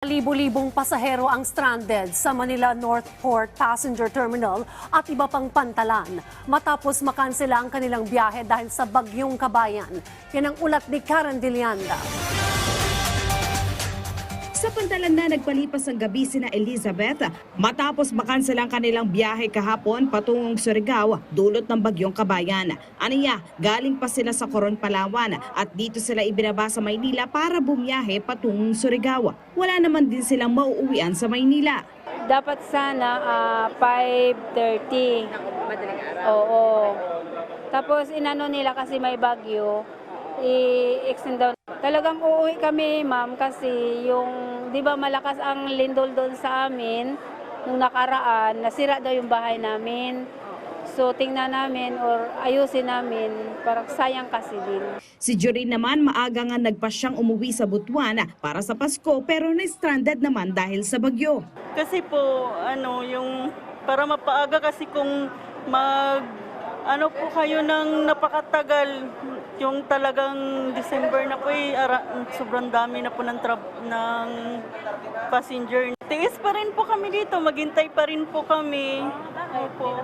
Libo-libong pasahero ang stranded sa Manila Northport Passenger Terminal at iba pang pantalan matapos makansela ang kanilang biyahe dahil sa bagyong kabayan. Yan ang ulat ni Karen Dilianda. Sa pantalan na nagpalipas ang gabi sina Elizabeth matapos makansela ang kanilang biyahe kahapon patungong Surigao dulot ng bagyong kabayan. Aniya, galing pa sila sa Coron, Palawan at dito sila ibinaba sa Maynila para bumiyahe patungong Surigao. Wala naman din silang mauuwian sa Maynila. Dapat sana ah, 5.30. Oo. Tapos inano nila kasi may bagyo, i-extend daw. Talagang uuwi kami, ma'am, kasi yung, di ba malakas ang lindol doon sa amin, nung nakaraan, nasira daw yung bahay namin. So tingnan namin or ayusin namin, parang sayang kasi din. Si Jorin naman maaga nga nagpa siyang umuwi sa Butuan para sa Pasko pero na-stranded naman dahil sa bagyo. Kasi po, ano, yung para mapaaga kasi kung mag ano po kayo ng napakatagal yung talagang December na po eh, ara, sobrang dami na po ng, trab- ng passenger. Tiis pa rin po kami dito, maghintay pa rin po kami. Opo.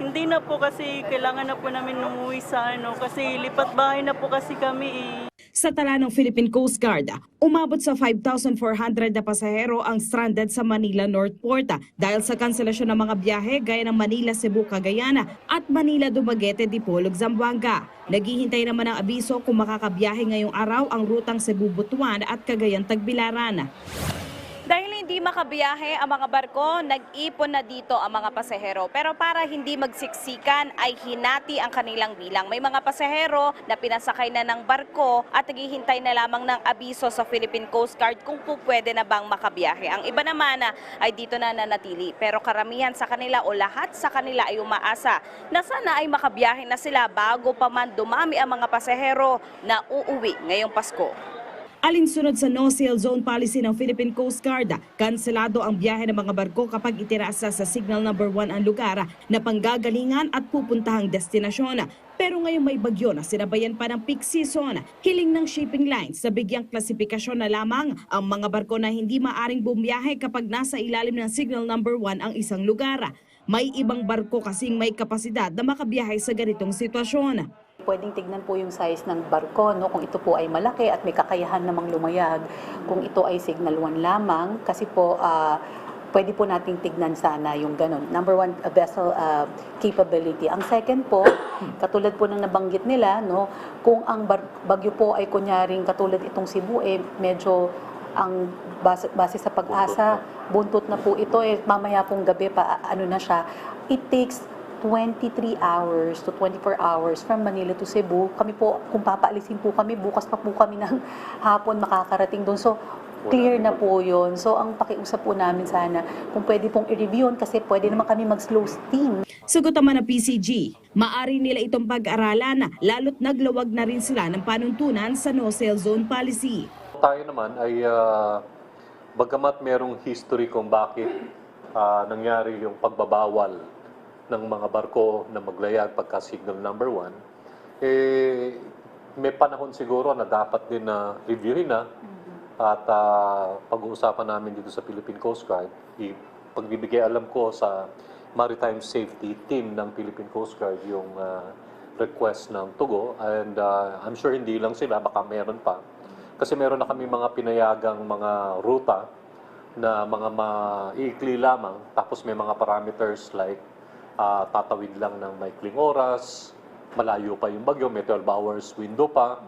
Hindi na po kasi kailangan na po namin umuwi sa ano kasi lipat bahay na po kasi kami eh. Sa tala ng Philippine Coast Guard, umabot sa 5,400 na pasahero ang stranded sa Manila Northport dahil sa kanselasyon ng mga biyahe gaya ng Manila, Cebu, Cagayan at Manila, Dumaguete, Dipolog, Zamboanga. Naghihintay naman ang abiso kung makakabiyahe ngayong araw ang rutang Cebu, Butuan at Cagayan, Tagbilaran. Dahil hindi makabiyahe ang mga barko, nag-ipon na dito ang mga pasahero. Pero para hindi magsiksikan ay hinati ang kanilang bilang. May mga pasahero na pinasakay na ng barko at naghihintay na lamang ng abiso sa Philippine Coast Guard kung po pwede na bang makabiyahe. Ang iba naman ah, ay dito na nanatili. Pero karamihan sa kanila o lahat sa kanila ay umaasa na sana ay makabiyahe na sila bago pa man dumami ang mga pasahero na uuwi ngayong Pasko. Alinsunod sa no-sail zone policy ng Philippine Coast Guard, kanselado ang biyahe ng mga barko kapag itinasa sa signal number 1 ang lugar na panggagalingan at pupuntahang destinasyon. Pero ngayong may bagyo na sinabayan pa ng peak season, hiling ng shipping lines sa bigyang klasifikasyon na lamang ang mga barko na hindi maaring bumiyahe kapag nasa ilalim ng signal number 1 ang isang lugar. May ibang barko kasing may kapasidad na makabiyahe sa ganitong sitwasyon. Pwedeng tignan po yung size ng barko, no? kung ito po ay malaki at may kakayahan namang lumayag. Kung ito ay signal 1 lamang, kasi po ah, pwede po nating tignan sana yung ganun. Number one, a vessel ah, capability. Ang second po, katulad po ng nabanggit nila, no? kung ang bagyo po ay kunyaring katulad itong Cebu, eh, medyo ang base, base sa pag-asa, buntot na po ito, eh, mamaya pong gabi pa, ano na siya, it takes 23 hours to 24 hours from Manila to Cebu. Kami po, kung papaalisin po kami, bukas pa po kami ng hapon makakarating doon. So, clear na po yun. So, ang pakiusap po namin sana, kung pwede pong i-review yun, kasi pwede naman kami mag-slow steam. Sagot naman ng PCG, maari nila itong pag-aralan lalo't nagluwag na rin sila ng panuntunan sa no-sail zone policy. Tayo naman ay ah, bagamat merong history kung bakit ah, nangyari yung pagbabawal ng mga barko na maglayag pagka signal number one, eh, may panahon siguro na dapat din na reviewin na. At ah, pag-uusapan namin dito sa Philippine Coast Guard, pagbibigay alam ko sa Maritime Safety Team ng Philippine Coast Guard yung ah, request ng Tugo. And ah, I'm sure hindi lang sila, baka meron pa. Kasi meron na kami mga pinayagang mga ruta na mga maiikli lamang. Tapos may mga parameters like ah, tatawid lang ng maikling oras, malayo pa yung bagyo, may 12 hours window pa,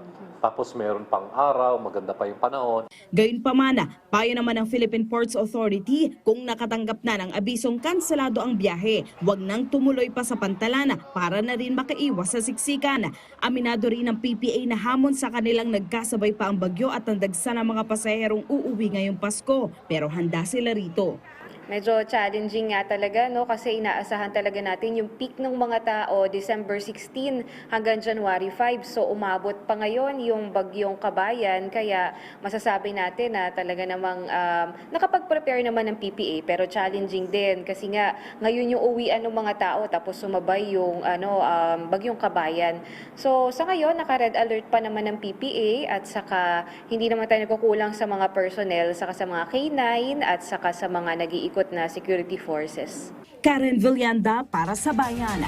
tapos meron pang araw, maganda pa yung panahon. Gayunpaman, payo naman ng Philippine Ports Authority kung nakatanggap na ng abisong kanselado ang biyahe, wag nang tumuloy pa sa pantalan para na rin makaiwas sa siksikan. Aminado rin ng PPA na hamon sa kanilang nagkasabay pa ang bagyo at ang dagsa ng mga pasaherong uuwi ngayong Pasko, pero handa sila rito. Medyo challenging nga talaga no? Kasi inaasahan talaga natin yung peak ng mga tao December 16 hanggang January 5 so umabot pa ngayon yung bagyong kabayan. Kaya masasabi natin na talaga namang um, nakapag-prepare naman ng PPA pero challenging din. Kasi nga ngayon yung uwian ng mga tao tapos sumabay yung ano um, bagyong kabayan. So sa ngayon naka-red alert pa naman ng PPA at saka hindi naman tayo nagkukulang sa mga personnel saka sa mga K9 at saka sa mga nag-iikot na security forces. Karen Villanda para sa Bayan.